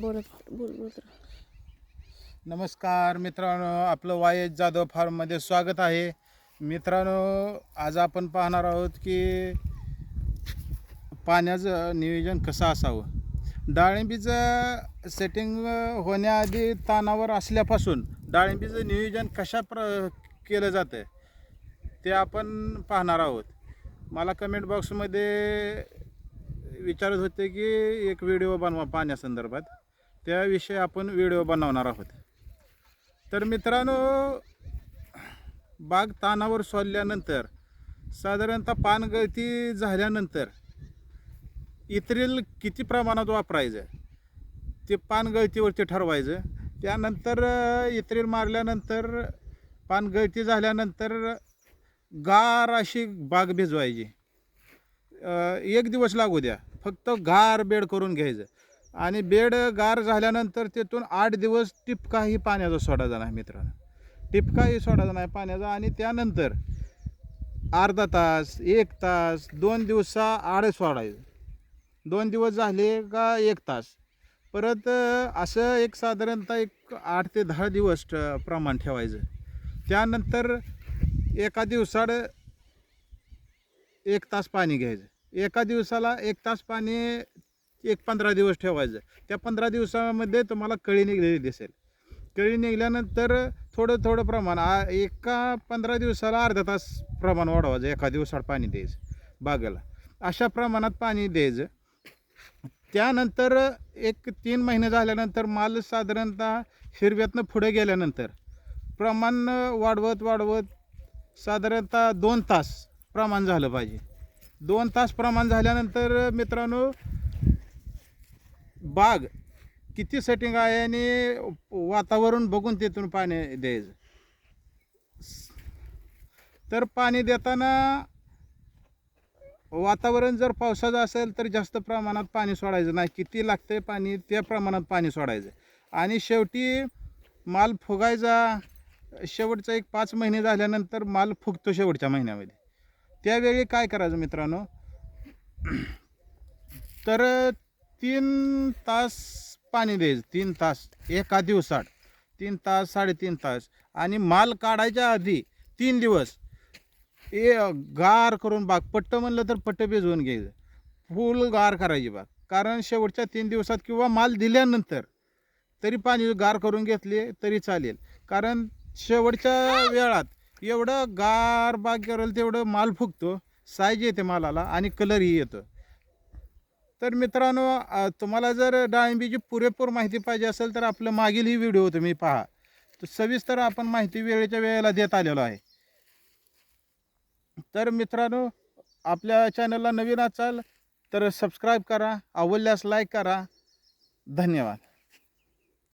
बोलत बोल बोलत नमस्कार मित्रांनो आपलं वाय एच जाधव फार्ममध्ये स्वागत आहे. मित्रांनो आज आपण पाहणार आहोत की पाण्याचं नियोजन कसं असावं? डाळिंबीचं सेटिंग होण्याआधी तानावर असल्यापासून डाळिंबीचं नियोजन कशा प्र केलं जातं ते आपण पाहणार आहोत. मला कमेंट बॉक्समध्ये विचारत होते की एक व्हिडिओ बनवा पाण्यासंदर्भात. त्याविषयी आपण व्हिडिओ बनवणार आहोत. तर मित्रांनो बाग तानावर सोडल्यानंतर साधारणतः पानगळती झाल्यानंतर इत्रिल किती प्रमाणात वापरायचं? ते पानगळतीवरती ठरवायचं. त्यानंतर इतरील इत्रिल मारल्यानंतर पानगळती झाल्यानंतर गार अशी बाग भिजवायची. एक दिवस लागू द्या. फक्त गार बेड करून घ्यायचं. आणि बेड गार झाल्यानंतर तिथून आठ दिवस टिपकाही पाण्याचा सोडायचा नाही मित्रांनो. टिपकाही सोडायचा नाही पाण्याचा आणि त्यानंतर अर्धा तास एक तास दोन दिवसा आड सोडायचं. दोन दिवस झाले का एक तास. परत असं एक साधारणतः एक आठ ते दहा दिवस ट- प्रमाण ठेवायचं. त्यानंतर एका दिवसाड एक तास पाणी घ्यायचं. एका दिवसाला एक तास पाणी एक पंधरा दिवस ठेवायचं. त्या पंधरा दिवसामध्ये तुम्हाला कळी निघलेली दिसेल. कळी निघाल्यानंतर थोडं थोडं प्रमाण आ एका पंधरा दिवसाला अर्धा तास प्रमाण वाढवायचं. एका दिवसात पाणी द्यायचं बागेला. अशा प्रमाणात पाणी द्यायचं. त्यानंतर एक तीन महिने झाल्यानंतर माल साधारणतः हिरव्यातनं पुढे गेल्यानंतर प्रमाण वाढवत वाढवत साधारणतः दोन तास प्रमाण झालं पाहिजे. दोन तास प्रमाण झाल्यानंतर मित्रांनो बाग किती सेटिंग आहे आणि वातावरण बघून तिथून पाणी द्यायचं. तर पाणी देताना वातावरण जर पावसाचं असेल तर जास्त प्रमाणात पाणी सोडायचं नाही. किती लागते पाणी त्या प्रमाणात पाणी सोडायचं. आणि शेवटी माल फुगायचा शेवटचा एक पाच महिने झाल्यानंतर माल फुगतो शेवटच्या महिन्यामध्ये. त्यावेळी काय करायचं मित्रांनो? तर तीन तास पाणी द्यायचं तीन तास एका दिवसात. तीन तास साडेतीन तास. आणि माल काढायच्या आधी तीन दिवस. ए गार करून बाग पट्ट म्हणलं तर पट्ट भिजवून घ्यायचं. फुल गार करायची बाग. कारण शेवटच्या तीन दिवसात किंवा माल दिल्यानंतर तरी पाणी गार करून घेतले तरी चालेल. कारण शेवटच्या वेळात एवढं गार बाग करेल तेवढं माल फुगतो साईज येते मालाला आणि कलरही येतो. तर मित्रांनो तुम्हाला जर डाळिंबीची पुरेपूर माहिती पाहिजे असेल तर आपलं मागीलही व्हिडिओ तुम्ही पहा. तर सविस्तर आपण माहिती वेळेच्या वेळेला देत आलेलो आहे. तर मित्रांनो आपल्या चॅनलला नवीन असाल तर सबस्क्राईब करा आवडल्यास लाईक करा. धन्यवाद.